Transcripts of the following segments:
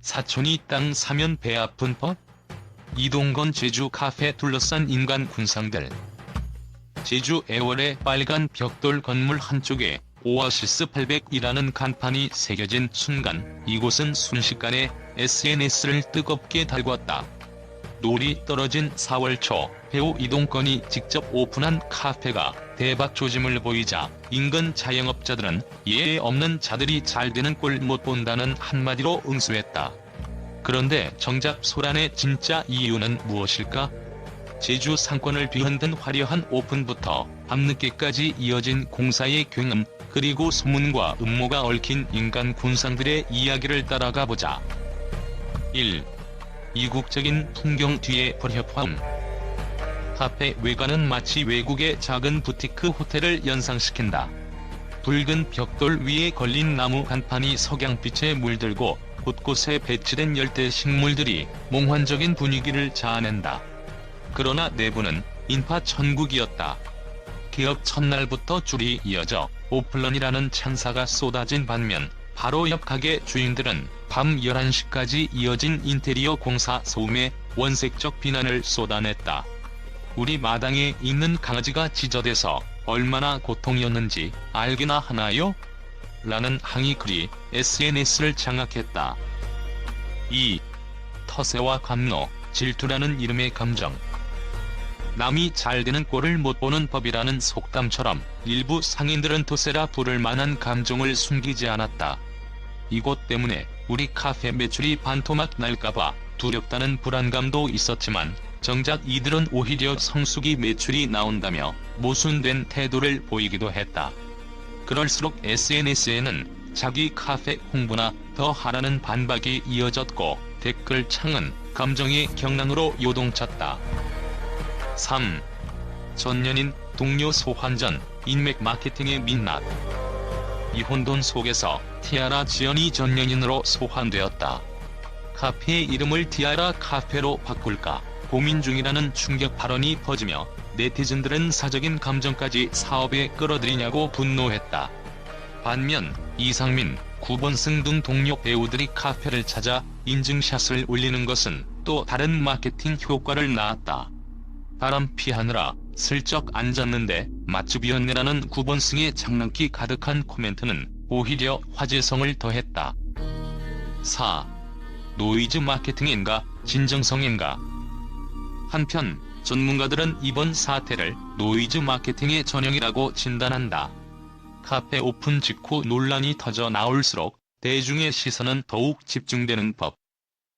사촌이 땅 사면 배 아픈 법? 이동건 제주 카페 둘러싼 인간 군상들. 제주 애월의 빨간 벽돌 건물 한쪽에 오아시스 800이라는 간판이 새겨진 순간 이곳은 순식간에 SNS를 뜨겁게 달궜다. 놀이 떨어진 4월 초 배우 이동건이 직접 오픈한 카페가 대박 조짐을 보이자 인근 자영업자들은 예에 없는 자들이 잘 되는 꼴 못 본다는 한마디로 응수했다. 그런데 정작 소란의 진짜 이유는 무엇일까? 제주 상권을 뒤흔든 화려한 오픈부터 밤늦게까지 이어진 공사의 굉음 그리고 소문과 음모가 얽힌 인간 군상들의 이야기를 따라가 보자. 1. 이국적인 풍경 뒤에 불협화음 카페 외관은 마치 외국의 작은 부티크 호텔을 연상시킨다. 붉은 벽돌 위에 걸린 나무 간판이 석양빛에 물들고 곳곳에 배치된 열대 식물들이 몽환적인 분위기를 자아낸다. 그러나 내부는 인파 천국이었다. 개업 첫날부터 줄이 이어져 오플런이라는 찬사가 쏟아진 반면 바로 옆 가게 주인들은 밤 11시까지 이어진 인테리어 공사 소음에 원색적 비난을 쏟아냈다. 우리 마당에 있는 강아지가 지저대서 얼마나 고통이었는지 알기나 하나요? 라는 항의 글이 SNS를 장악했다. 2. 터세와 감노, 질투라는 이름의 감정. 남이 잘 되는 꼴을 못 보는 법이라는 속담처럼 일부 상인들은 토세라 부를 만한 감정을 숨기지 않았다. 이곳 때문에 우리 카페 매출이 반토막 날까봐 두렵다는 불안감도 있었지만 정작 이들은 오히려 성수기 매출이 나온다며 모순된 태도를 보이기도 했다. 그럴수록 SNS에는 자기 카페 홍보나 더 하라는 반박이 이어졌고 댓글 창은 감정의 경랑으로 요동쳤다. 3. 전년인 동료 소환전, 인맥 마케팅의 민낯. 이 혼돈 속에서 티아라 지연이 전년인으로 소환되었다. 카페의 이름을 티아라 카페로 바꿀까 고민 중이라는 충격 발언이 퍼지며 네티즌들은 사적인 감정까지 사업에 끌어들이냐고 분노했다. 반면 이상민, 구본승 등 동료 배우들이 카페를 찾아 인증샷을 올리는 것은 또 다른 마케팅 효과를 낳았다. 바람 피하느라 슬쩍 앉았는데 맛집이었네라는 구본승의 장난기 가득한 코멘트는 오히려 화제성을 더했다. 4. 노이즈 마케팅인가 진정성인가 한편 전문가들은 이번 사태를 노이즈 마케팅의 전형이라고 진단한다. 카페 오픈 직후 논란이 터져 나올수록 대중의 시선은 더욱 집중되는 법.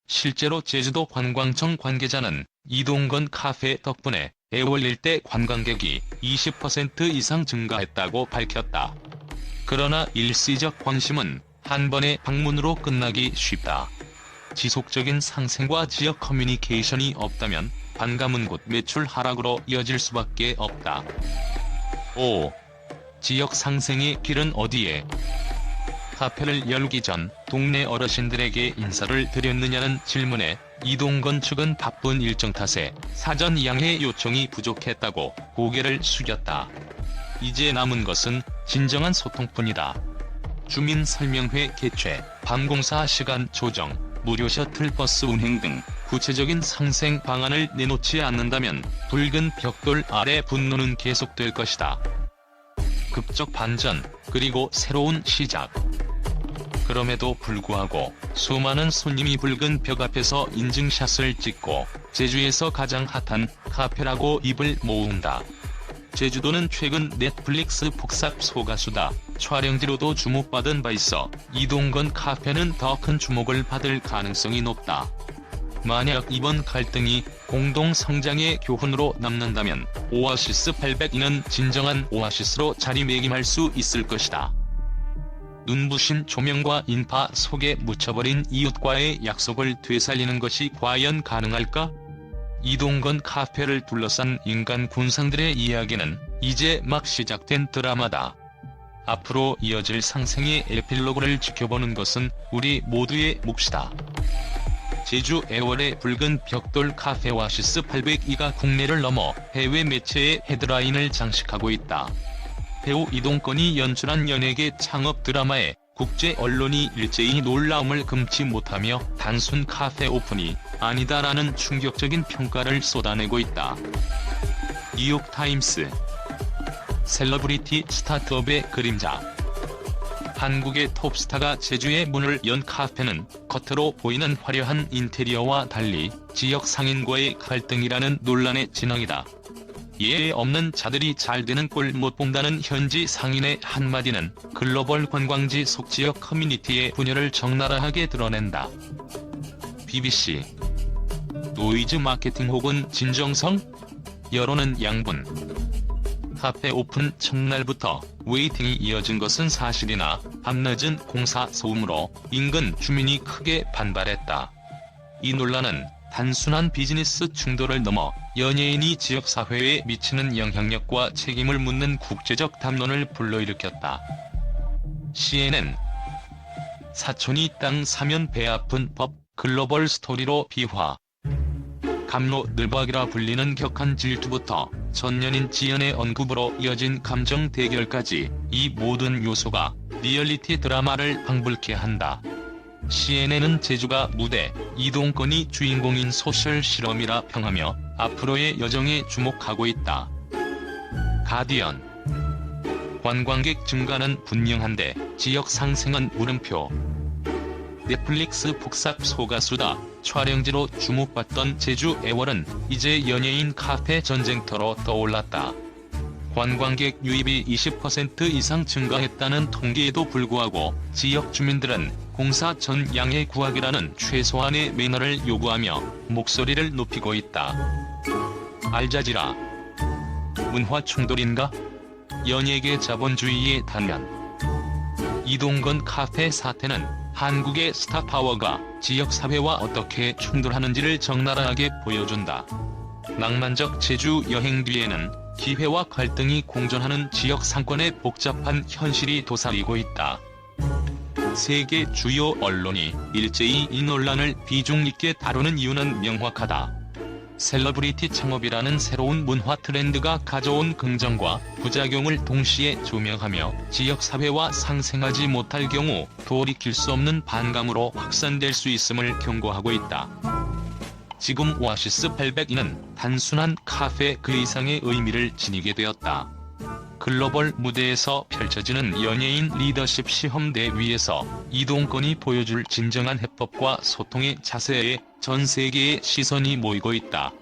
실제로 제주도 관광청 관계자는 이동건 카페 덕분에 애월 일대 관광객이 20% 이상 증가했다고 밝혔다. 그러나 일시적 관심은 한 번의 방문으로 끝나기 쉽다. 지속적인 상생과 지역 커뮤니케이션이 없다면 반가문 곳 매출 하락으로 이어질 수밖에 없다. 5. 지역 상생의 길은 어디에? 카페를 열기 전 동네 어르신들에게 인사를 드렸느냐는 질문에 이동건 측은 바쁜 일정 탓에 사전 양해 요청이 부족했다고 고개를 숙였다. 이제 남은 것은 진정한 소통뿐이다. 주민 설명회 개최, 밤공사 시간 조정, 무료 셔틀버스 운행 등 구체적인 상생 방안을 내놓지 않는다면 붉은 벽돌 아래 분노는 계속될 것이다. 극적 반전, 그리고 새로운 시작. 그럼에도 불구하고 수많은 손님이 붉은 벽 앞에서 인증샷을 찍고 제주에서 가장 핫한 카페라고 입을 모은다. 제주도는 최근 넷플릭스 폭삭 소가수다 촬영지로도 주목받은 바 있어 이동건 카페는 더 큰 주목을 받을 가능성이 높다. 만약 이번 갈등이 공동 성장의 교훈으로 남는다면 오아시스 800이는 진정한 오아시스로 자리매김할 수 있을 것이다. 눈부신 조명과 인파 속에 묻혀버린 이웃과의 약속을 되살리는 것이 과연 가능할까? 이동건 카페를 둘러싼 인간 군상들의 이야기는 이제 막 시작된 드라마다. 앞으로 이어질 상생의 에필로그를 지켜보는 것은 우리 모두의 몫이다. 제주 애월의 붉은 벽돌 카페 와시스 802가 국내를 넘어 해외 매체의 헤드라인을 장식하고 있다. 배우 이동건이 연출한 연예계 창업 드라마에 국제 언론이 일제히 놀라움을 금치 못하며 단순 카페 오픈이 아니다라는 충격적인 평가를 쏟아내고 있다. 뉴욕타임스 셀러브리티 스타트업의 그림자 한국의 톱스타가 제주에 문을 연 카페는 겉으로 보이는 화려한 인테리어와 달리 지역 상인과의 갈등이라는 논란의 진앙이다. 예에 없는 자들이 잘 되는 꼴 못 본다는 현지 상인의 한마디는 글로벌 관광지 속 지역 커뮤니티의 분열을 적나라하게 드러낸다. BBC 노이즈 마케팅 혹은 진정성? 여론은 양분 카페 오픈 첫날부터 웨이팅이 이어진 것은 사실이나 밤늦은 공사 소음으로 인근 주민이 크게 반발했다. 이 논란은 단순한 비즈니스 충돌을 넘어 연예인이 지역사회에 미치는 영향력과 책임을 묻는 국제적 담론을 불러일으켰다. CNN 사촌이 땅 사면 배 아픈 법 글로벌 스토리로 비화 감로 늘박이라 불리는 격한 질투부터 전년인 지연의 언급으로 이어진 감정 대결까지 이 모든 요소가 리얼리티 드라마를 방불케 한다. CNN은 제주가 무대, 이동건이 주인공인 소셜 실험이라 평하며 앞으로의 여정에 주목하고 있다. 가디언 관광객 증가는 분명한데 지역 상생은 물음표 넷플릭스 폭삭 소가수다 촬영지로 주목받던 제주 애월은 이제 연예인 카페 전쟁터로 떠올랐다. 관광객 유입이 20% 이상 증가했다는 통계에도 불구하고 지역 주민들은 공사 전 양해 구하기라는 최소한의 매너를 요구하며 목소리를 높이고 있다. 알자지라 문화 충돌인가? 연예계 자본주의의 단면 이동건 카페 사태는 한국의 스타파워가 지역사회와 어떻게 충돌하는지를 적나라하게 보여준다. 낭만적 제주 여행 뒤에는 기회와 갈등이 공존하는 지역 상권의 복잡한 현실이 도사리고 있다. 세계 주요 언론이 일제히 이 논란을 비중 있게 다루는 이유는 명확하다. 셀러브리티 창업이라는 새로운 문화 트렌드가 가져온 긍정과 부작용을 동시에 조명하며 지역사회와 상생하지 못할 경우 돌이킬 수 없는 반감으로 확산될 수 있음을 경고하고 있다. 지금 오아시스 802는 단순한 카페 그 이상의 의미를 지니게 되었다. 글로벌 무대에서 펼쳐지는 연예인 리더십 시험대 위에서 이동건이 보여줄 진정한 해법과 소통의 자세에 전 세계의 시선이 모이고 있다.